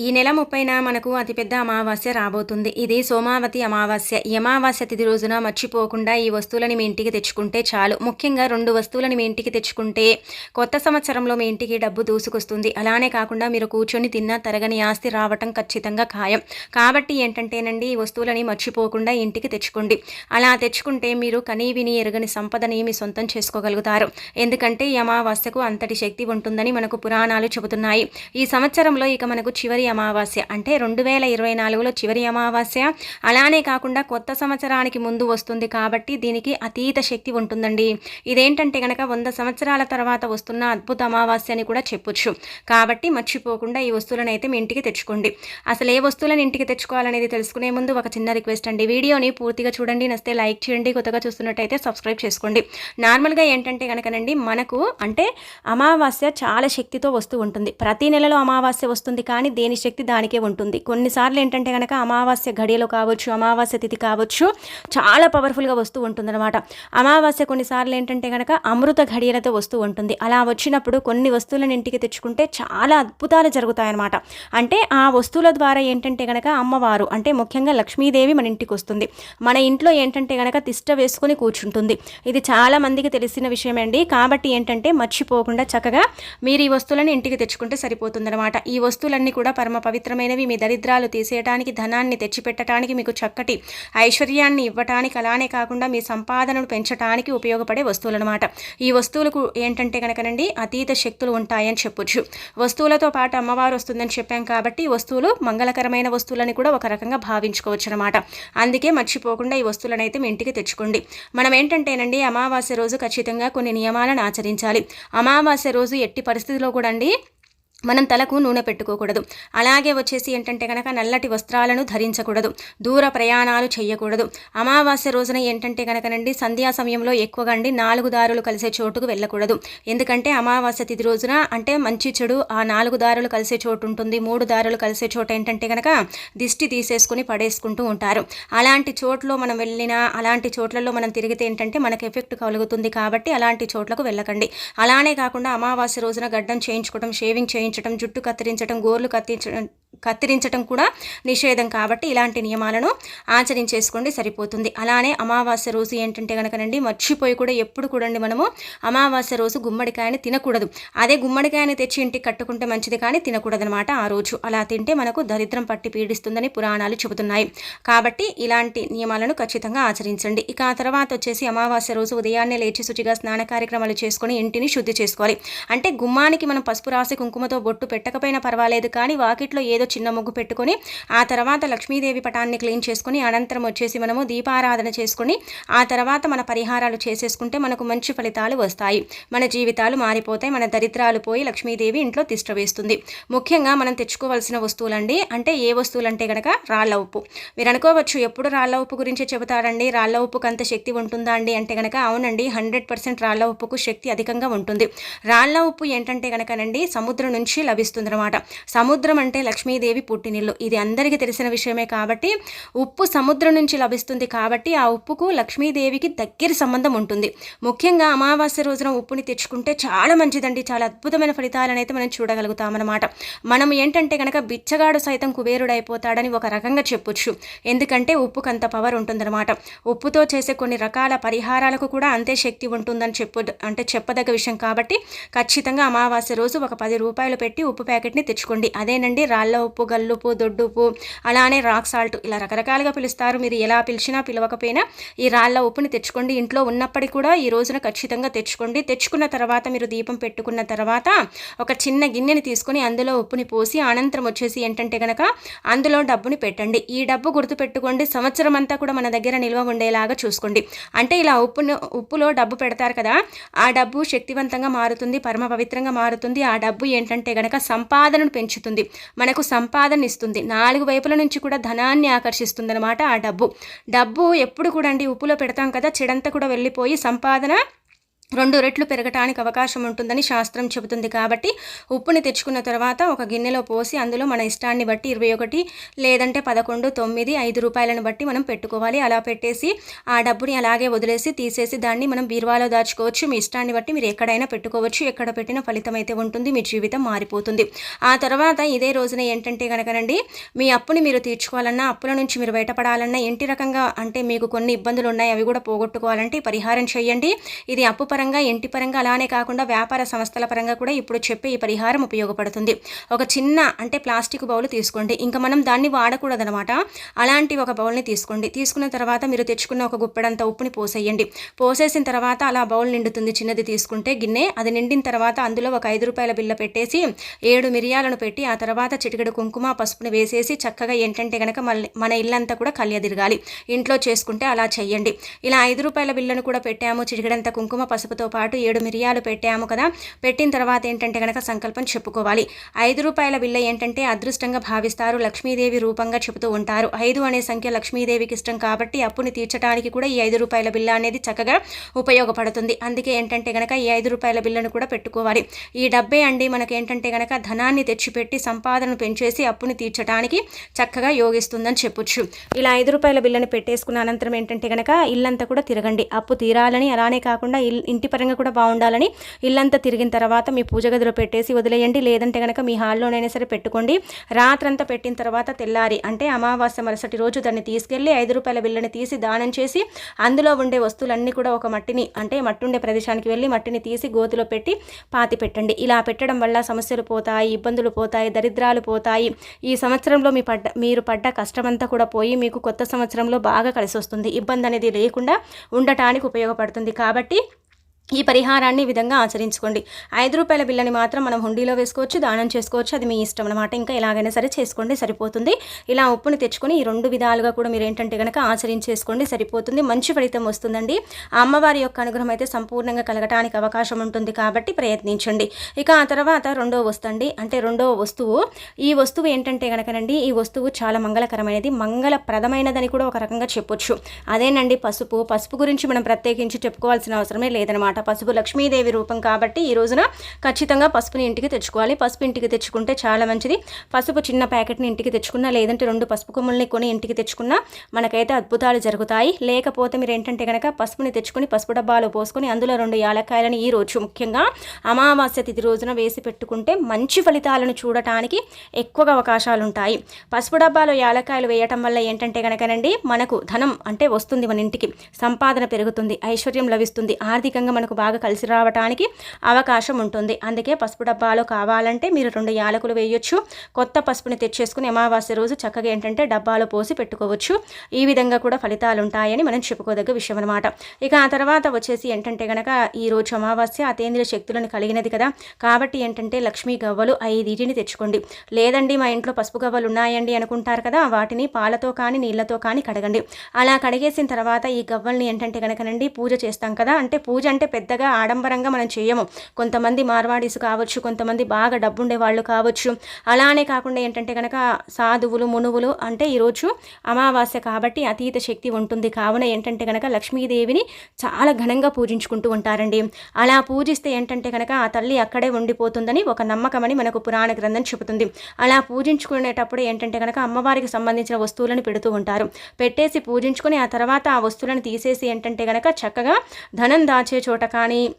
ఈ నెల ముప్పైన మనకు అతిపెద్ద అమావాస్య రాబోతుంది. ఇది సోమావతి అమావాస్య. ఈ అమావాస్య తిథి రోజున మర్చిపోకుండా ఈ వస్తువులని మీ ఇంటికి తెచ్చుకుంటే చాలు. ముఖ్యంగా రెండు వస్తువులని మీ ఇంటికి తెచ్చుకుంటే కొత్త సంవత్సరంలో మీ ఇంటికి డబ్బు దూసుకొస్తుంది. అలానే కాకుండా మీరు కూర్చొని తిన్నా తరగని ఆస్తి రావటం ఖచ్చితంగా ఖాయం. కాబట్టి ఏంటంటేనండి ఈ వస్తువులని మర్చిపోకుండా ఇంటికి తెచ్చుకోండి. అలా తెచ్చుకుంటే మీరు కనీవిని ఎరగని సంపదని మీ సొంతం చేసుకోగలుగుతారు. ఎందుకంటే ఈ అమావాస్యకు అంతటి శక్తి ఉంటుందని మనకు పురాణాలు చెబుతున్నాయి. ఈ సంవత్సరంలో ఇక మనకు చివరి అమావాస్య. అంటే రెండు వేల ఇరవై నాలుగులో చివరి అమావాస్య. అలానే కాకుండా కొత్త సంవత్సరానికి ముందు వస్తుంది కాబట్టి దీనికి అతీత శక్తి ఉంటుందండి. ఇదేంటంటే కనుక వంద సంవత్సరాల తర్వాత వస్తున్న అద్భుత అమావాస్య అని కూడా చెప్పొచ్చు. కాబట్టి మర్చిపోకుండా ఈ వస్తువులను అయితే మీ ఇంటికి తెచ్చుకోండి. అసలు ఏ వస్తువులను ఇంటికి తెచ్చుకోవాలనేది తెలుసుకునే ముందు ఒక చిన్న రిక్వెస్ట్ అండి. వీడియోని పూర్తిగా చూడండి. నస్తే లైక్ చేయండి. కొత్తగా చూస్తున్నట్టయితే సబ్స్క్రైబ్ చేసుకోండి. నార్మల్గా ఏంటంటే కనుకనండి మనకు అంటే అమావాస్య చాలా శక్తితో వస్తూ ఉంటుంది. ప్రతి నెలలో అమావాస్య వస్తుంది కానీ దేని శక్తి దానికే ఉంటుంది. కొన్నిసార్లు ఏంటంటే కనుక అమావాస్య ఘడియలో కావచ్చు అమావాస్య తిథి కావచ్చు చాలా పవర్ఫుల్గా వస్తూ ఉంటుంది అనమాట అమావాస్య కొన్నిసార్లు ఏంటంటే కనుక అమృత ఘడియలతో వస్తూ ఉంటుంది. అలా వచ్చినప్పుడు కొన్ని వస్తువులను ఇంటికి తెచ్చుకుంటే చాలా అద్భుతాలు జరుగుతాయన్నమాట. అంటే ఆ వస్తువుల ద్వారా ఏంటంటే కనుక అమ్మవారు అంటే ముఖ్యంగా లక్ష్మీదేవి మన ఇంటికి వస్తుంది. మన ఇంట్లో ఏంటంటే కనుక తిష్ట వేసుకొని కూర్చుంటుంది. ఇది చాలా మందికి తెలిసిన విషయం అండి కాబట్టి ఏంటంటే మర్చిపోకుండా చక్కగా మీరు ఈ వస్తువులను ఇంటికి తెచ్చుకుంటే సరిపోతుందన్నమాట. ఈ వస్తువులన్నీ కూడా పరమ పవిత్రమైనవి మీ దరిద్రాలు తీసేయటానికి ధనాన్ని తెచ్చిపెట్టడానికి మీకు చక్కటి ఐశ్వర్యాన్ని ఇవ్వటానికి అలానే కాకుండా మీ సంపాదనను పెంచడానికి ఉపయోగపడే వస్తువులు అనమాట ఈ వస్తువులకు ఏంటంటే కనుకనండి అతీత శక్తులు ఉంటాయని చెప్పొచ్చు. వస్తువులతో పాటు అమ్మవారు వస్తుందని చెప్పాం కాబట్టి వస్తువులు మంగళకరమైన వస్తువులని కూడా ఒక రకంగా భావించుకోవచ్చు అనమాట అందుకే మర్చిపోకుండా ఈ వస్తువులను అయితే మీ ఇంటికి తెచ్చుకోండి. మనం ఏంటంటేనండి అమావాస్య రోజు ఖచ్చితంగా కొన్ని నియమాలను ఆచరించాలి. అమావాస్య రోజు ఎట్టి పరిస్థితిలో కూడా అండి మనం తలకు నూనె పెట్టుకోకూడదు. అలాగే వచ్చేసి ఏంటంటే కనుక నల్లటి వస్త్రాలను ధరించకూడదు. దూర ప్రయాణాలు చేయకూడదు అమావాస్య రోజున ఏంటంటే కనుకనండి సంధ్యా సమయంలో ఎక్కువగా అండి నాలుగు దారులు కలిసే చోటుకు వెళ్ళకూడదు. ఎందుకంటే అమావాస్య తిథి రోజున అంటే మంచి చెడు ఆ నాలుగు దారులు కలిసే చోటు ఉంటుంది. మూడు దారులు కలిసే చోటు ఏంటంటే కనుక దిష్టి తీసేసుకుని పడేసుకుంటూ ఉంటారు. అలాంటి చోట్లో మనం వెళ్ళినా అలాంటి చోట్లలో మనం తిరిగితే ఏంటంటే మనకు ఎఫెక్ట్ కలుగుతుంది కాబట్టి అలాంటి చోట్లకు వెళ్ళకండి. అలానే కాకుండా అమావాస్య రోజున గడ్డం చేయించుకోవడం షేవింగ్ చేయించు చేయించడం జుట్టు కత్తిరించడం గోర్లు కత్తిరించడం కత్తిరించడం కూడా నిషేధం కాబట్టి ఇలాంటి నియమాలను ఆచరించేసుకోండి సరిపోతుంది. అలానే అమావాస్య రోజు ఏంటంటే కనుకనండి మర్చిపోయి కూడా ఎప్పుడు కూడండి మనము అమావాస్య రోజు గుమ్మడికాయని తినకూడదు. అదే గుమ్మడికాయని తెచ్చి ఇంటికి కట్టుకుంటే మంచిది కానీ తినకూడదనమాట ఆ రోజు. అలా తింటే మనకు దరిద్రం పట్టి పీడిస్తుందని పురాణాలు చెబుతున్నాయి. కాబట్టి ఇలాంటి నియమాలను ఖచ్చితంగా ఆచరించండి. ఇక ఆ తర్వాత వచ్చేసి అమావాస్య రోజు ఉదయాన్నే లేచి శుచిగా స్నాన కార్యక్రమాలు చేసుకొని ఇంటిని శుద్ధి చేసుకోవాలి. అంటే గుమ్మానికి మనం పసుపు రాసి కుంకుమతో బొట్టు పెట్టకపోయినా పర్వాలేదు కానీ వాకిట్లో ఏదో చిన్న ముగ్గు పెట్టుకొని ఆ తర్వాత లక్ష్మీదేవి పటాన్ని క్లీన్ చేసుకొని అనంతరం వచ్చేసి మనము దీపారాధన చేసుకొని ఆ తర్వాత మన పరిహారాలు చేసేసుకుంటే మనకు మంచి ఫలితాలు వస్తాయి. మన జీవితాలు మారిపోతాయి మన దరిద్రాలు పోయి లక్ష్మీదేవి ఇంట్లో తిష్టవేస్తుంది ముఖ్యంగా మనం తెచ్చుకోవాల్సిన వస్తువులండి అంటే ఏ వస్తువులంటే గనక కనుక రాళ్ళ ఉప్పు. మీరు అనుకోవచ్చు ఎప్పుడు రాళ్ళ ఉప్పు గురించి చెబుతారండి? రాళ్ళ ఉప్పుకు అంత శక్తి ఉంటుందా అండి అంటే కనుక అవునండి హండ్రెడ్ పర్సెంట్ రాళ్ళ ఉప్పుకు శక్తి అధికంగా ఉంటుంది. రాళ్ళ ఉప్పు ఏంటంటే కనుకనండి సముద్రం నుంచి లభిస్తుంది అనమాట సముద్రం అంటే లక్ష్మీ లక్ష్మీదేవి పుట్టినిల్లు. ఇది అందరికీ తెలిసిన విషయమే కాబట్టి ఉప్పు సముద్రం నుంచి లభిస్తుంది కాబట్టి ఆ ఉప్పుకు లక్ష్మీదేవికి దగ్గర సంబంధం ఉంటుంది. ముఖ్యంగా అమావాస్య రోజున ఉప్పుని తెచ్చుకుంటే చాలా మంచిదండి. చాలా అద్భుతమైన ఫలితాలను అయితే మనం చూడగలుగుతామన్నమాట. మనం ఏంటంటే కనుక బిచ్చగాడు సైతం కుబేరుడైపోతాడని ఒక రకంగా చెప్పొచ్చు. ఎందుకంటే ఉప్పుకు అంత పవర్ ఉంటుందన్నమాట. ఉప్పుతో చేసే కొన్ని రకాల పరిహారాలకు కూడా అంతే శక్తి ఉంటుందని చెప్పు అంటే చెప్పదగ్గ విషయం కాబట్టి ఖచ్చితంగా అమావాస్య రోజు ఒక పది రూపాయలు పెట్టి ఉప్పు ప్యాకెట్ని తెచ్చుకోండి. అదేనండి రాళ్ళ ఉప్పు గల్లుపు దొడ్డుపు అలానే రాక్ సాల్ట్ ఇలా రకరకాలుగా పిలుస్తారు. మీరు ఎలా పిలిచినా పిలవకపోయినా ఈ రాళ్ళ ఉప్పుని తెచ్చుకోండి. ఇంట్లో ఉన్నప్పటికీ కూడా ఈ రోజున ఖచ్చితంగా తెచ్చుకోండి. తెచ్చుకున్న తర్వాత మీరు దీపం పెట్టుకున్న తర్వాత ఒక చిన్న గిన్నెని తీసుకొని అందులో ఉప్పుని పోసి అనంతరం వచ్చేసి ఏంటంటే కనుక అందులో డబ్బుని పెట్టండి. ఈ డబ్బు గుర్తుపెట్టుకోండి. సంవత్సరం అంతా కూడా మన దగ్గర నిల్వ ఉండేలాగా చూసుకోండి. అంటే ఇలా ఉప్పును ఉప్పులో డబ్బు పెడతారు కదా ఆ డబ్బు శక్తివంతంగా మారుతుంది పరమ పవిత్రంగా మారుతుంది. ఆ డబ్బు ఏంటంటే కనుక సంపాదనను పెంచుతుంది. మనకు సంపాదన ఇస్తుంది నాలుగు వైపుల నుంచి కూడా ధనాన్ని ఆకర్షిస్తుంది అనమాట ఆ డబ్బు. డబ్బు ఎప్పుడు కూడా అండి ఉప్పులో పెడతాం కదా చెడంతా కూడా వెళ్ళిపోయి సంపాదన రెండు రెట్లు పెరగటానికి అవకాశం ఉంటుందని శాస్త్రం చెబుతుంది కాబట్టి ఉప్పుని తెచ్చుకున్న తర్వాత ఒక గిన్నెలో పోసి అందులో మన ఇష్టాన్ని బట్టి ఇరవై ఒకటి లేదంటే పదకొండు తొమ్మిది ఐదు రూపాయలను బట్టి మనం పెట్టుకోవాలి. అలా పెట్టేసి ఆ డబ్బుని అలాగే వదిలేసి తీసేసి దాన్ని మనం బీరువాలో దాచుకోవచ్చు. మీ ఇష్టాన్ని బట్టి మీరు ఎక్కడైనా పెట్టుకోవచ్చు. ఎక్కడ పెట్టిన ఫలితం అయితే ఉంటుంది. మీ జీవితం మారిపోతుంది. ఆ తర్వాత ఇదే రోజున ఏంటంటే కనుకనండి మీ అప్పుని మీరు తీర్చుకోవాలన్నా అప్పుల నుంచి మీరు బయటపడాలన్నా ఇంటి రకంగా అంటే మీకు కొన్ని ఇబ్బందులు ఉన్నాయి అవి కూడా పోగొట్టుకోవాలంటే పరిహారం చేయండి. ఇది అప్పు పరంగా ఇంటి పరంగా అలానే కాకుండా వ్యాపార సంస్థల పరంగా కూడా ఇప్పుడు చెప్పే ఈ పరిహారం ఉపయోగపడుతుంది. ఒక చిన్న అంటే ప్లాస్టిక్ బౌల్ తీసుకోండి. ఇంకా మనం దాన్ని వాడకూడదనమాట. అలాంటి ఒక బౌల్ని తీసుకోండి. తీసుకున్న తర్వాత మీరు తెచ్చుకున్న ఒక గుప్పెడంత ఉప్పుని పోసేయండి. పోసేసిన తర్వాత అలా బౌల్ నిండుతుంది. చిన్నది తీసుకుంటే గిన్నె అది నిండిన తర్వాత అందులో ఒక ఐదు రూపాయల బిల్ల పెట్టేసి ఏడు మిరియాలను పెట్టి ఆ తర్వాత చిటికెడు కుంకుమ పసుపుని వేసేసి చక్కగా ఏంటంటే కనుక మళ్ళీ మన ఇల్లంతా కూడా కలియదిరగాలి ఇంట్లో చేసుకుంటే అలా చెయ్యండి. ఇలా ఐదు రూపాయల బిల్లను కూడా పెట్టాము. చిటికెడంత కుంకుమ పసుపు పసుపుతో పాటు ఏడు మిరియాలు పెట్టాము కదా. పెట్టిన తర్వాత ఏంటంటే కనుక సంకల్పం చెప్పుకోవాలి. ఐదు రూపాయల బిల్ల ఏంటంటే అదృష్టంగా భావిస్తారు. లక్ష్మీదేవి రూపంగా చెబుతూ ఉంటారు. ఐదు అనే సంఖ్య లక్ష్మీదేవికి ఇష్టం కాబట్టి అప్పుని తీర్చడానికి కూడా ఈ ఐదు రూపాయల బిల్ల అనేది చక్కగా ఉపయోగపడుతుంది. అందుకే ఏంటంటే కనుక ఈ ఐదు రూపాయల బిల్లను కూడా పెట్టుకోవాలి. ఈ డబ్బే అండి మనకి ఏంటంటే కనుక ధనాన్ని తెచ్చిపెట్టి సంపాదనను పెంచేసి అప్పుని తీర్చడానికి చక్కగా యోగిస్తుందని చెప్పొచ్చు. ఇలా ఐదు రూపాయల బిల్లను పెట్టేసుకున్న అనంతరం ఏంటంటే కనుక ఇల్లంతా కూడా తిరగండి. అప్పు తీరాలని అలానే కాకుండా ఇంటి పరంగా కూడా బాగుండాలని ఇల్లంతా తిరిగిన తర్వాత మీ పూజ గదిలో పెట్టేసి వదిలేయండి. లేదంటే కనుక మీ హాల్లోనైనా సరే పెట్టుకోండి. రాత్రంతా పెట్టిన తర్వాత తెల్లారి అంటే అమావాస్య మరుసటి రోజు దాన్ని తీసుకెళ్ళి ఐదు రూపాయల బిల్లని తీసి దానం చేసి అందులో ఉండే వస్తువులన్నీ కూడా ఒక మట్టిని అంటే మట్టి ఉండే ప్రదేశానికి వెళ్ళి మట్టిని తీసి గోతిలో పెట్టి పాతి పెట్టండి. ఇలా పెట్టడం వల్ల సమస్యలు పోతాయి ఇబ్బందులు పోతాయి దరిద్రాలు పోతాయి. ఈ సంవత్సరంలో మీ పడ్డ మీరు పడ్డ కష్టమంతా కూడా పోయి మీకు కొత్త సంవత్సరంలో బాగా కలిసి వస్తుంది ఇబ్బంది అనేది లేకుండా ఉండటానికి ఉపయోగపడుతుంది. కాబట్టి ఈ పరిహారాన్ని ఈ విధంగా ఆచరించుకోండి. ఐదు రూపాయల బిల్లని మాత్రం మనం హుండీలో వేసుకోవచ్చు దానం చేసుకోవచ్చు. అది మీ ఇష్టం అనమాట ఇంకా ఎలాగైనా సరే చేసుకోండి సరిపోతుంది. ఇలా ఉప్పుని తెచ్చుకొని ఈ రెండు విధాలుగా కూడా మీరు ఏంటంటే కనుక ఆచరించేసుకోండి సరిపోతుంది. మంచి ఫలితం వస్తుందండి. ఆ అమ్మవారి యొక్క అనుగ్రహం అయితే సంపూర్ణంగా కలగటానికి అవకాశం ఉంటుంది కాబట్టి ప్రయత్నించండి. ఇక ఆ తర్వాత రెండో వస్తుంది అంటే రెండో వస్తువు. ఈ వస్తువు ఏంటంటే కనుకనండి ఈ వస్తువు చాలా మంగళకరమైనది మంగళప్రదమైనదని కూడా ఒక రకంగా చెప్పొచ్చు. అదేనండి పసుపు. పసుపు గురించి మనం ప్రత్యేకించి చెప్పుకోవాల్సిన అవసరమే లేదనమాట అనమాట. పసుపు లక్ష్మీదేవి రూపం కాబట్టి ఈ రోజున ఖచ్చితంగా పసుపుని ఇంటికి తెచ్చుకోవాలి. పసుపు ఇంటికి తెచ్చుకుంటే చాలా మంచిది. పసుపు చిన్న ప్యాకెట్ని ఇంటికి తెచ్చుకున్నా లేదంటే రెండు పసుపు కొమ్ముల్ని కొని ఇంటికి తెచ్చుకున్నా మనకైతే అద్భుతాలు జరుగుతాయి. లేకపోతే మీరు ఏంటంటే కనుక పసుపుని తెచ్చుకొని పసుపు డబ్బాలో పోసుకొని అందులో రెండు యాలక్కాయలను ఈ రోజు ముఖ్యంగా అమావాస్య తిథి రోజున వేసి పెట్టుకుంటే మంచి ఫలితాలను చూడటానికి ఎక్కువగా అవకాశాలు ఉంటాయి పసుపు డబ్బాలో యాలక్కాయలు వేయటం వల్ల ఏంటంటే కనుకనండి మనకు ధనం అంటే వస్తుంది మన ఇంటికి. సంపాదన పెరుగుతుంది ఐశ్వర్యం లభిస్తుంది ఆర్థికంగా మనకు మనకు బాగా కలిసి రావడానికి అవకాశం ఉంటుంది. అందుకే పసుపు డబ్బాలో కావాలంటే మీరు రెండు యాలకులు వేయొచ్చు. కొత్త పసుపుని తెచ్చేసుకుని అమావాస్య రోజు చక్కగా ఏంటంటే డబ్బాలో పోసి పెట్టుకోవచ్చు. ఈ విధంగా కూడా ఫలితాలు ఉంటాయని మనం చెప్పుకోదగ్గ విషయం అనమాట ఇక ఆ తర్వాత వచ్చేసి ఏంటంటే కనుక ఈ రోజు అమావాస్య అతేంద్రియ శక్తులను కలిగినది కదా. కాబట్టి ఏంటంటే లక్ష్మీ గవ్వలు ఐదిటిని తెచ్చుకోండి. లేదండి మా ఇంట్లో పసుపు గవ్వలు ఉన్నాయండి అనుకుంటారు కదా వాటిని పాలతో కానీ నీళ్ళతో కానీ కడగండి. అలా కడిగేసిన తర్వాత ఈ గవ్వల్ని ఏంటంటే కనుకనండి పూజ చేస్తాం కదా అంటే పూజ అంటే పెద్దగా ఆడంబరంగా మనం చేయము. కొంతమంది మార్వాడీస్ కావచ్చు కొంతమంది బాగా డబ్బుండే వాళ్ళు కావచ్చు. అలానే కాకుండా ఏంటంటే కనుక సాధువులు మునువులు అంటే ఈరోజు అమావాస్య కాబట్టి అతీత శక్తి ఉంటుంది. కావున ఏంటంటే కనుక లక్ష్మీదేవిని చాలా ఘనంగా పూజించుకుంటూ ఉంటారండి. అలా పూజిస్తే ఏంటంటే కనుక ఆ తల్లి అక్కడే ఉండిపోతుందని ఒక నమ్మకమని మనకు పురాణ గ్రంథం చెబుతుంది. అలా పూజించుకునేటప్పుడు ఏంటంటే కనుక అమ్మవారికి సంబంధించిన వస్తువులను పెడుతూ ఉంటారు. పెట్టేసి పూజించుకొని ఆ తర్వాత ఆ వస్తువులను తీసేసి ఏంటంటే కనుక చక్కగా ధనం దాచే చోట కానీ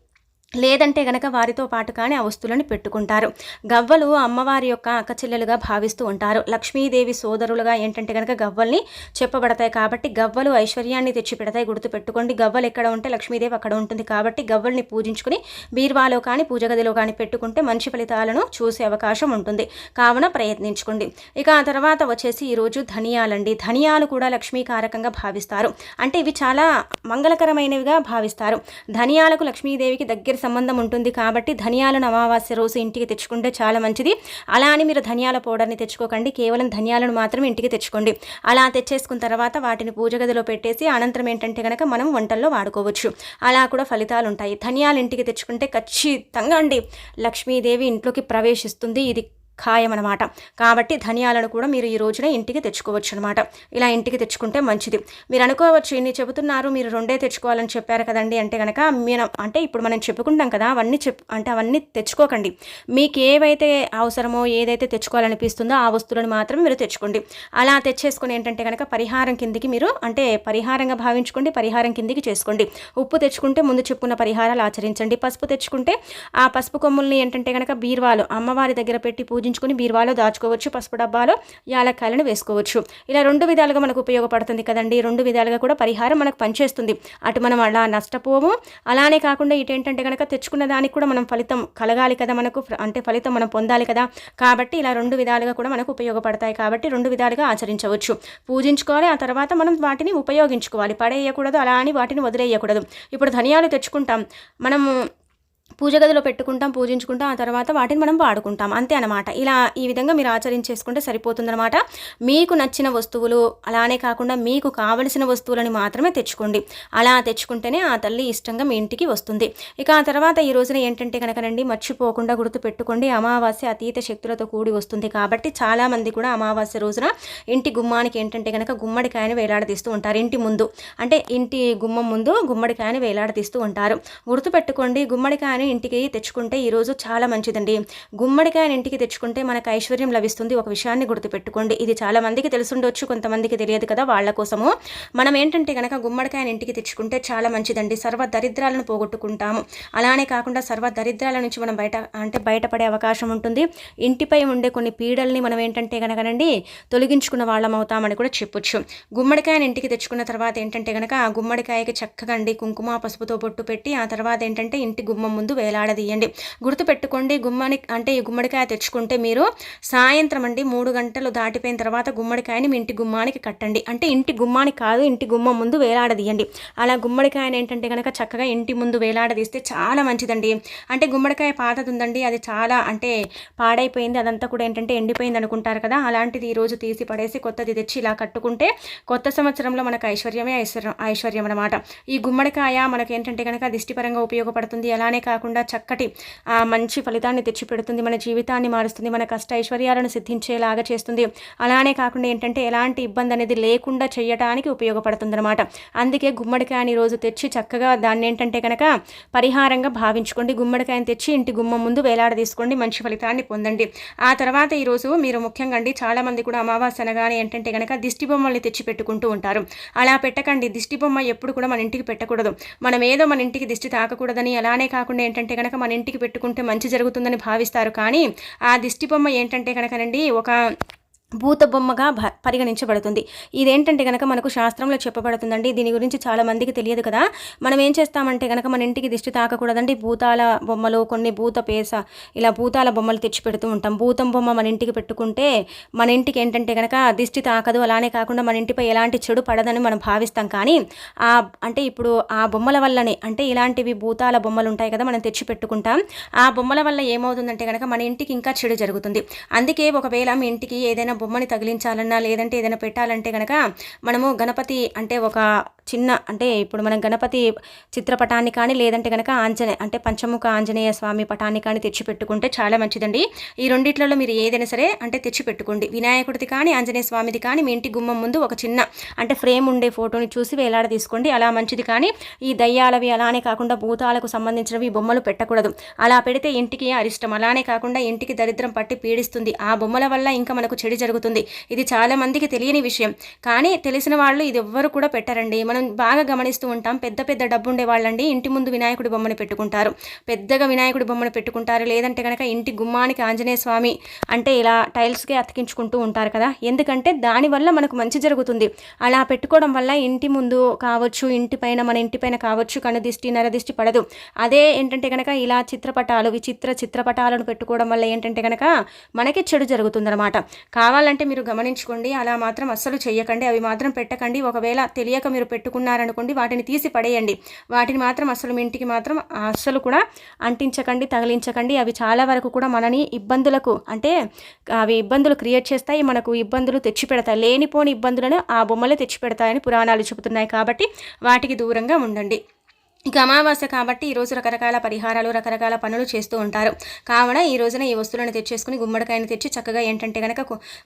లేదంటే గనక వారితో పాటు కానీ ఆ వస్తువులను పెట్టుకుంటారు. గవ్వలు అమ్మవారి యొక్క అక్కచెల్లెలుగా భావిస్తూ ఉంటారు. లక్ష్మీదేవి సోదరులుగా ఏంటంటే కనుక గవ్వల్ని చెప్పబడతాయి కాబట్టి గవ్వలు ఐశ్వర్యాన్ని తెచ్చి పెడతాయి గుర్తు పెట్టుకోండి గవ్వలు ఎక్కడ ఉంటే లక్ష్మీదేవి అక్కడ ఉంటుంది కాబట్టి గవ్వల్ని పూజించుకుని బీర్వాలో కానీ పూజ గదిలో కానీ పెట్టుకుంటే మంచి ఫలితాలను చూసే అవకాశం ఉంటుంది. కావున ప్రయత్నించుకోండి. ఇక ఆ తర్వాత వచ్చేసి ఈరోజు ధనియాలండి. ధనియాలు కూడా లక్ష్మీకారకంగా భావిస్తారు. అంటే ఇవి చాలా మంగళకరమైనవిగా భావిస్తారు. ధనియాలకు లక్ష్మీదేవికి దగ్గర సంబంధం ఉంటుంది కాబట్టి ధనియాలను అమావాస్య రోజు ఇంటికి తెచ్చుకుంటే చాలా మంచిది. అలా అని మీరు ధనియాల పౌడర్ని తెచ్చుకోకండి. కేవలం ధనియాలను మాత్రం ఇంటికి తెచ్చుకోండి. అలా తెచ్చేసుకున్న తర్వాత వాటిని పూజ గదిలో పెట్టేసి అనంతరం ఏంటంటే కనుక మనం వంటల్లో వాడుకోవచ్చు. అలా కూడా ఫలితాలు ఉంటాయి ధనియాలు ఇంటికి తెచ్చుకుంటే ఖచ్చితంగా అండి లక్ష్మీదేవి ఇంట్లోకి ప్రవేశిస్తుంది. ఇది ఖాయం అనమాట కాబట్టి ధనియాలను కూడా మీరు ఈ రోజున ఇంటికి తెచ్చుకోవచ్చు అనమాట ఇలా ఇంటికి తెచ్చుకుంటే మంచిది. మీరు అనుకోవచ్చు ఇన్ని చెబుతున్నారు మీరు రెండే తెచ్చుకోవాలని చెప్పారు కదండి అంటే కనుక మీరు అంటే ఇప్పుడు మనం చెప్పుకుంటాం కదా అవన్నీ చెప్ అంటే అవన్నీ తెచ్చుకోకండి. మీకు ఏవైతే అవసరమో ఏదైతే తెచ్చుకోవాలనిపిస్తుందో ఆ వస్తువులను మాత్రం మీరు తెచ్చుకోండి. అలా తెచ్చేసుకుని ఏంటంటే కనుక పరిహారం కిందికి మీరు అంటే పరిహారంగా భావించుకోండి పరిహారం కిందికి చేసుకోండి. ఉప్పు తెచ్చుకుంటే ముందు చెప్పుకున్న పరిహారాలు ఆచరించండి. పసుపు తెచ్చుకుంటే ఆ పసుపు కొమ్ముల్ని ఏంటంటే కనుక బీర్వాలు అమ్మవారి దగ్గర పెట్టి పూజ పూజించుకుని బీరువాలో దాచుకోవచ్చు పసుపు డబ్బాలో యాలక్కాయలను వేసుకోవచ్చు. ఇలా రెండు విధాలుగా మనకు ఉపయోగపడుతుంది కదండి. రెండు విధాలుగా కూడా పరిహారం మనకు పనిచేస్తుంది. అటు మనం అలా నష్టపోము. అలానే కాకుండా ఇటేంటంటే కనుక తెచ్చుకున్న దానికి కూడా మనం ఫలితం కలగాలి కదా మనకు. అంటే ఫలితం మనం పొందాలి కదా. కాబట్టి ఇలా రెండు విధాలుగా కూడా మనకు ఉపయోగపడతాయి కాబట్టి రెండు విధాలుగా ఆచరించవచ్చు. పూజించుకోవాలి ఆ తర్వాత మనం వాటిని ఉపయోగించుకోవాలి. పడేయకూడదు అలా అని వాటిని వదిలేయకూడదు. ఇప్పుడు ధనియాలు తెచ్చుకుంటాం. మనము పూజ గదిలో పెట్టుకుంటాం పూజించుకుంటాం ఆ తర్వాత వాటిని మనం వాడుకుంటాం. అంతే అనమాట ఇలా ఈ విధంగా మీరు ఆచరించేసుకుంటే సరిపోతుందన్నమాట. మీకు నచ్చిన వస్తువులు అలానే కాకుండా మీకు కావలసిన వస్తువులని మాత్రమే తెచ్చుకోండి. అలా తెచ్చుకుంటేనే ఆ తల్లి ఇష్టంగా మీ ఇంటికి వస్తుంది. ఇక ఆ తర్వాత ఈ రోజున ఏంటంటే కనుకనండి మర్చిపోకుండా గుర్తు పెట్టుకోండి అమావాస్య అతీత శక్తులతో కూడి వస్తుంది కాబట్టి చాలామంది కూడా అమావాస్య రోజున ఇంటి గుమ్మానికి ఏంటంటే కనుక గుమ్మడికాయని వేలాడదీస్తూ ఉంటారు. ఇంటి ముందు. అంటే ఇంటి గుమ్మం ముందు గుమ్మడికాయని వేలాడదీస్తూ ఉంటారు. గుర్తుపెట్టుకోండి గుమ్మడికాయని ఇంటికి తెచ్చుకుంటే ఈరోజు చాలా మంచిదండి. గుమ్మడికాయని ఇంటికి తెచ్చుకుంటే మనకు ఐశ్వర్యం లభిస్తుంది. ఒక విషయాన్ని గుర్తుపెట్టుకోండి. ఇది చాలా మందికి తెలుసుండొచ్చు కొంతమందికి తెలియదు కదా వాళ్ళ కోసము. మనం ఏంటంటే కనుక గుమ్మడికాయని ఇంటికి తెచ్చుకుంటే చాలా మంచిదండి. సర్వ దరిద్రాలను పోగొట్టుకుంటాము. అలానే కాకుండా సర్వ దరిద్రాల నుంచి మనం బయట అంటే బయటపడే అవకాశం ఉంటుంది. ఇంటిపై ఉండే కొన్ని పీడల్ని మనం ఏంటంటే కనుకనండి తొలగించుకున్న వాళ్ళం అవుతామని కూడా చెప్పొచ్చు. గుమ్మడికాయని ఇంటికి తెచ్చుకున్న తర్వాత ఏంటంటే కనుక ఆ గుమ్మడికాయకి చక్కగా అండి కుంకుమ పసుపుతో బొట్టు పెట్టి ఆ తర్వాత ఏంటంటే ఇంటి గుమ్మం ముందు వేలాడదీయండి. గుర్తుపెట్టుకోండి గుమ్మడి అంటే ఈ గుమ్మడికాయ తెచ్చుకుంటే మీరు సాయంత్రం అండి మూడు గంటలు దాటిపోయిన తర్వాత గుమ్మడికాయని మీ ఇంటి గుమ్మానికి కట్టండి. అంటే ఇంటి గుమ్మానికి కాదు ఇంటి గుమ్మం ముందు వేలాడదీయండి. అలా గుమ్మడికాయని ఏంటంటే కనుక చక్కగా ఇంటి ముందు వేలాడదీస్తే చాలా మంచిదండి. అంటే గుమ్మడికాయ పాతది ఉందండి అది చాలా అంటే పాడైపోయింది అదంతా కూడా ఏంటంటే ఎండిపోయింది అనుకుంటారు కదా అలాంటిది ఈరోజు తీసి పడేసి కొత్తది తెచ్చి ఇలా కట్టుకుంటే కొత్త సంవత్సరంలో మనకు ఐశ్వర్యమే ఐశ్వర్యం ఐశ్వర్యం అనమాట ఈ గుమ్మడికాయ మనకి ఏంటంటే కనుక దిష్టిపరంగా ఉపయోగపడుతుంది అలానే కాకుండా చక్కటి మంచి ఫలితాన్ని తెచ్చిపెడుతుంది మన జీవితాన్ని మారుస్తుంది మన కష్ట ఐశ్వర్యాలను సిద్ధించేలాగా చేస్తుంది. అలానే కాకుండా ఏంటంటే ఎలాంటి ఇబ్బంది అనేది లేకుండా చేయడానికి ఉపయోగపడుతుంది అనమాట అందుకే గుమ్మడికాయని రోజు తెచ్చి చక్కగా దాన్ని ఏంటంటే కనుక పరిహారంగా భావించుకోండి. గుమ్మడికాయని తెచ్చి ఇంటి గుమ్మం ముందు వేలాడ తీసుకోండి మంచి ఫలితాన్ని పొందండి. ఆ తర్వాత ఈరోజు మీరు ముఖ్యంగా అండి చాలామంది కూడా అమావాస్య అనగానే ఏంటంటే కనుక దిష్టి బొమ్మల్ని తెచ్చి పెట్టుకుంటూ ఉంటారు. అలా పెట్టకండి. దిష్టి బొమ్మ ఎప్పుడు కూడా మన ఇంటికి పెట్టకూడదు. మనం ఏదో మన ఇంటికి దిష్టి తాకకూడదని అలానే కాకుండా ఏంటంటే కనుక మన ఇంటికి పెట్టుకుంటే మంచి జరుగుతుందని భావిస్తారు. కానీ ఆ దిష్టి బొమ్మ ఏంటంటే కనుకనండి ఒక భూత బొమ్మగా పరిగణించబడుతుంది. ఇదేంటంటే కనుక మనకు శాస్త్రంలో చెప్పబడుతుందండి. దీని గురించి చాలా మందికి తెలియదు కదా. మనం ఏం చేస్తామంటే కనుక మన ఇంటికి దిష్టి తాకకూడదండి. భూతాల బొమ్మలు కొన్ని భూత పేస ఇలా భూతాల బొమ్మలు తెచ్చి పెడుతూ ఉంటాం. భూతం బొమ్మ మన ఇంటికి పెట్టుకుంటే మన ఇంటికి ఏంటంటే కనుక దిష్టి తాకదు. అలానే కాకుండా మన ఇంటిపై ఎలాంటి చెడు పడదని మనం భావిస్తాం. కానీ ఆ అంటే ఇప్పుడు ఆ బొమ్మల వల్లనే అంటే ఇలాంటివి భూతాల బొమ్మలు ఉంటాయి కదా మనం తెచ్చి పెట్టుకుంటాం. ఆ బొమ్మల వల్ల ఏమవుతుందంటే కనుక మన ఇంటికి ఇంకా చెడు జరుగుతుంది. అందుకే ఒకవేళ మీ ఇంటికి ఏదైనా బొమ్మని తగిలించాలన్నా లేదంటే ఏదైనా పెట్టాలంటే కనుక మనము గణపతి అంటే ఒక చిన్న అంటే ఇప్పుడు మనం గణపతి చిత్రపటాన్ని కానీ లేదంటే కనుక ఆంజనేయ అంటే పంచముఖ ఆంజనేయ స్వామి పటాన్ని కానీ తెచ్చి పెట్టుకుంటే చాలా మంచిదండి. ఈ రెండిట్లలో మీరు ఏదైనా సరే అంటే తెచ్చి పెట్టుకోండి వినాయకుడిది కానీ ఆంజనేయ స్వామిది కానీ మీ ఇంటి గుమ్మం ముందు ఒక చిన్న అంటే ఫ్రేమ్ ఉండే ఫోటోని చూసి వేలాడ తీసుకోండి. అలా మంచిది కానీ ఈ దయ్యాలవి అలానే కాకుండా భూతాలకు సంబంధించినవి బొమ్మలు పెట్టకూడదు. అలా పెడితే ఇంటికి అరిష్టం. అలానే కాకుండా ఇంటికి దరిద్రం పట్టి పీడిస్తుంది. ఆ బొమ్మల వల్ల ఇంకా మనకు చెడు జరుగుతుంది. ఇది చాలా మందికి తెలియని విషయం. కానీ తెలిసిన వాళ్ళు ఇది ఎవ్వరు కూడా పెట్టరండి. మనం బాగా గమనిస్తూ ఉంటాం. పెద్ద పెద్ద డబ్బు ఉండే వాళ్ళండి ఇంటి ముందు వినాయకుడి బొమ్మను పెట్టుకుంటారు. పెద్దగా వినాయకుడి బొమ్మను పెట్టుకుంటారు. లేదంటే కనుక ఇంటి గుమ్మానికి ఆంజనేయ స్వామి అంటే ఇలా టైల్స్కే అతికించుకుంటూ ఉంటారు కదా. ఎందుకంటే దానివల్ల మనకు మంచి జరుగుతుంది. అలా పెట్టుకోవడం వల్ల ఇంటి ముందు కావచ్చు ఇంటి పైన మన ఇంటి పైన కావచ్చు కనుదిష్టి నరదిష్టి పడదు. అదే ఏంటంటే కనుక ఇలా చిత్రపటాలు విచిత్ర చిత్రపటాలను పెట్టుకోవడం వల్ల ఏంటంటే కనుక మనకి చెడు జరుగుతుందన్నమాట. కావాలంటే మీరు గమనించుకోండి. అలా మాత్రం అస్సలు చేయకండి అవి మాత్రం పెట్టకండి. ఒకవేళ తెలియక మీరు పెట్టుకున్నారనుకోండి వాటిని తీసి పడేయండి. వాటిని మాత్రం అసలు మీ ఇంటికి మాత్రం అస్సలు కూడా అంటించకండి తగిలించకండి. అవి చాలా వరకు కూడా మనని ఇబ్బందులకు అంటే అవి ఇబ్బందులు క్రియేట్ చేస్తాయి మనకు ఇబ్బందులు తెచ్చిపెడతాయి. లేనిపోని ఇబ్బందులను ఆ బొమ్మలే తెచ్చిపెడతాయని పురాణాలు చెబుతున్నాయి కాబట్టి వాటికి దూరంగా ఉండండి. ఇక అమావాస్య కాబట్టి ఈరోజు రకరకాల పరిహారాలు రకరకాల పనులు చేస్తూ ఉంటారు. కావున ఈ రోజున ఈ వస్తువులను తెచ్చేసుకుని గుమ్మడికాయని తెచ్చి చక్కగా ఏంటంటే కనుక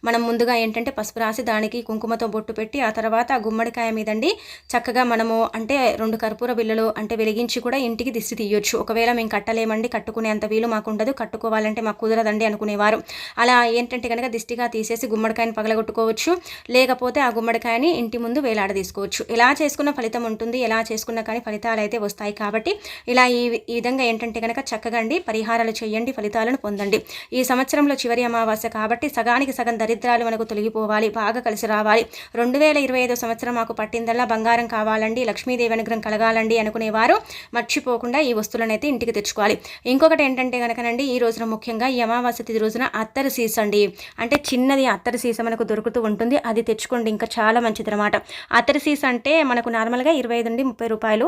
మనం ముందుగా ఏంటంటే పసుపు రాసి దానికి కుంకుమతో బొట్టు పెట్టి ఆ తర్వాత ఆ గుమ్మడికాయ మీదండి చక్కగా మనము అంటే రెండు కర్పూర బిల్లలు అంటే వెలిగించి కూడా ఇంటికి దిష్టి తీయొచ్చు. ఒకవేళ మేము కట్టలేమండి కట్టుకునే అంత వీలు మాకు ఉండదు కట్టుకోవాలంటే మాకు కుదరదండి అనుకునేవారు. అలా ఏంటంటే కనుక దిష్టిగా తీసేసి గుమ్మడికాయని పగలగొట్టుకోవచ్చు. లేకపోతే ఆ గుమ్మడికాయని ఇంటి ముందు వేలాడ తీసుకోవచ్చు ఎలా చేసుకున్న ఫలితం ఉంటుంది ఎలా చేసుకున్నా కానీ ఫలితాలు అయితే వస్తాయి కాబట్టి ఇలా ఈ ఈ విధంగా ఏంటంటే కనుక చక్కగా అండి పరిహారాలు చేయండి ఫలితాలను పొందండి. ఈ సంవత్సరంలో చివరి అమావాస్య కాబట్టి సగానికి సగం దరిద్రాలు మనకు తొలగిపోవాలి బాగా కలిసి రావాలి. రెండు వేల ఇరవై ఐదో సంవత్సరం మాకు పట్టిందల్లా బంగారం కావాలండి లక్ష్మీదేవి అనుగ్రహం కలగాలండి అనుకునేవారు మర్చిపోకుండా ఈ వస్తువులను అయితే ఇంటికి తెచ్చుకోవాలి. ఇంకొకటి ఏంటంటే కనుకనండి ఈ రోజున ముఖ్యంగా ఈ అమావాస్య తిది రోజున అత్తరు సీస అండి. అంటే చిన్నది అత్తరు సీస మనకు దొరుకుతూ ఉంటుంది అది తెచ్చుకోండి ఇంకా చాలా మంచిది అనమాట అత్తరు సీస అంటే మనకు నార్మల్గా ఇరవై ఐదు నుండి ముప్పై రూపాయలు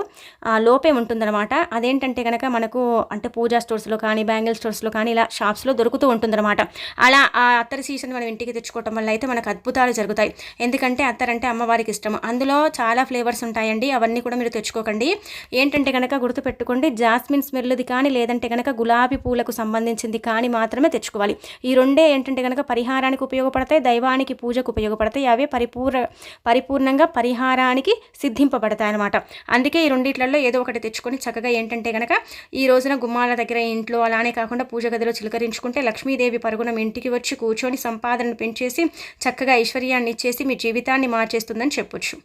లోపే ఉంటుందన్నమాట. అదేంటంటే కనుక మనకు అంటే పూజా స్టోర్స్లో కానీ బ్యాంగిల్ స్టోర్స్లో కానీ ఇలా షాప్స్లో దొరుకుతూ ఉంటుందన్నమాట. అలా ఆ అత్తరి సీసన్ మనం ఇంటికి తెచ్చుకోవటం వల్ల అయితే మనకు అద్భుతాలు జరుగుతాయి. ఎందుకంటే అత్తర్ అంటే అమ్మవారికి ఇష్టం అందులో చాలా ఫ్లేవర్స్ ఉంటాయండి. అవన్నీ కూడా మీరు తెచ్చుకోకండి. ఏంటంటే కనుక గుర్తుపెట్టుకోండి జాస్మిన్ స్మెల్ది కానీ లేదంటే కనుక గులాబీ పూలకు సంబంధించింది కానీ మాత్రమే తెచ్చుకోవాలి. ఈ రెండే ఏంటంటే కనుక పరిహారానికి ఉపయోగపడతాయి దైవానికి పూజకు ఉపయోగపడతాయి. అవే పరిపూర్ణ పరిపూర్ణంగా పరిహారానికి సిద్ధింపబడతాయి అనమాట అందుకే ఈ రెండిట్లలో ఏదో ఒకటి తెచ్చుకొని చక్కగా ఏంటంటే కనుక ఈ రోజున గుమ్మాల దగ్గర ఇంట్లో అలానే కాకుండా పూజ గదిలో చిలకరించుకుంటే లక్ష్మీదేవి పరుగున ఇంటికి వచ్చి కూర్చొని సంపాదనను పెంచేసి చక్కగా ఐశ్వర్యాన్ని ఇచ్చేసి మీ జీవితాన్ని మార్చేస్తుందని చెప్పొచ్చు.